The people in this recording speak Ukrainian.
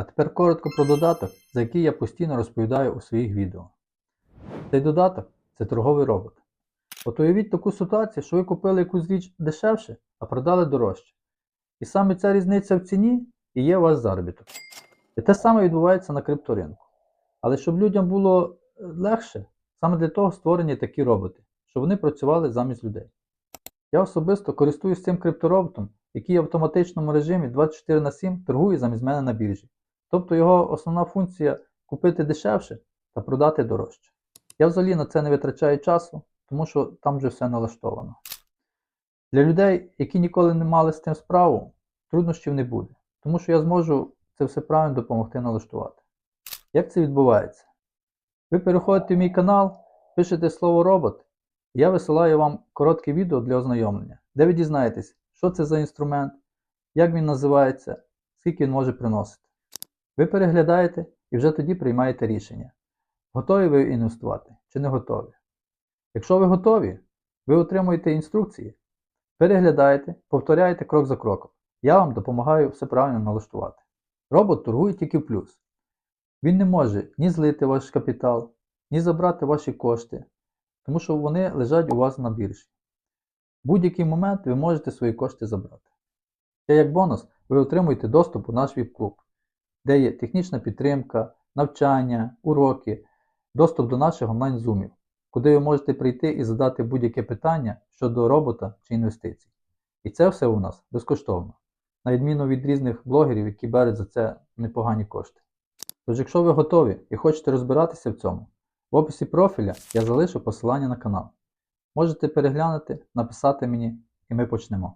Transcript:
А тепер коротко про додаток, за який я постійно розповідаю у своїх відео. Цей додаток це торговий робот. От уявіть таку ситуацію, що ви купили якусь річ дешевше, а продали дорожче. І саме ця різниця в ціні і є ваш заробіток. І те саме відбувається на крипторинку. Але щоб людям було е, легше, саме для того створені такі роботи, щоб вони працювали замість людей. Я особисто користуюсь цим криптороботом, який в автоматичному режимі 24 на 7 торгує замість мене на біржі. Тобто його основна функція купити дешевше та продати дорожче. Я взагалі на це не витрачаю часу, тому що там вже все налаштовано. Для людей, які ніколи не мали з тим справу, труднощів не буде, тому що я зможу це все правильно допомогти налаштувати. Як це відбувається? Ви переходите в мій канал, пишете слово робот, і я висилаю вам коротке відео для ознайомлення, де ви дізнаєтесь, що це за інструмент, як він називається, скільки він може приносити. Ви переглядаєте і вже тоді приймаєте рішення, готові ви інвестувати чи не готові. Якщо ви готові, ви отримуєте інструкції, переглядаєте, повторяєте крок за кроком. Я вам допомагаю все правильно налаштувати. Робот торгує тільки в плюс. Він не може ні злити ваш капітал, ні забрати ваші кошти, тому що вони лежать у вас на біржі. В будь-який момент ви можете свої кошти забрати. Ще як бонус, ви отримуєте доступ у наш віп-клуб, де є технічна підтримка, навчання, уроки, доступ до наших онлайн-зумів, куди ви можете прийти і задати будь-яке питання щодо робота чи інвестицій. І це все у нас безкоштовно, на відміну від різних блогерів, які беруть за це непогані кошти. Тож, якщо ви готові і хочете розбиратися в цьому, в описі профіля я залишу посилання на канал. Можете переглянути, написати мені, і ми почнемо.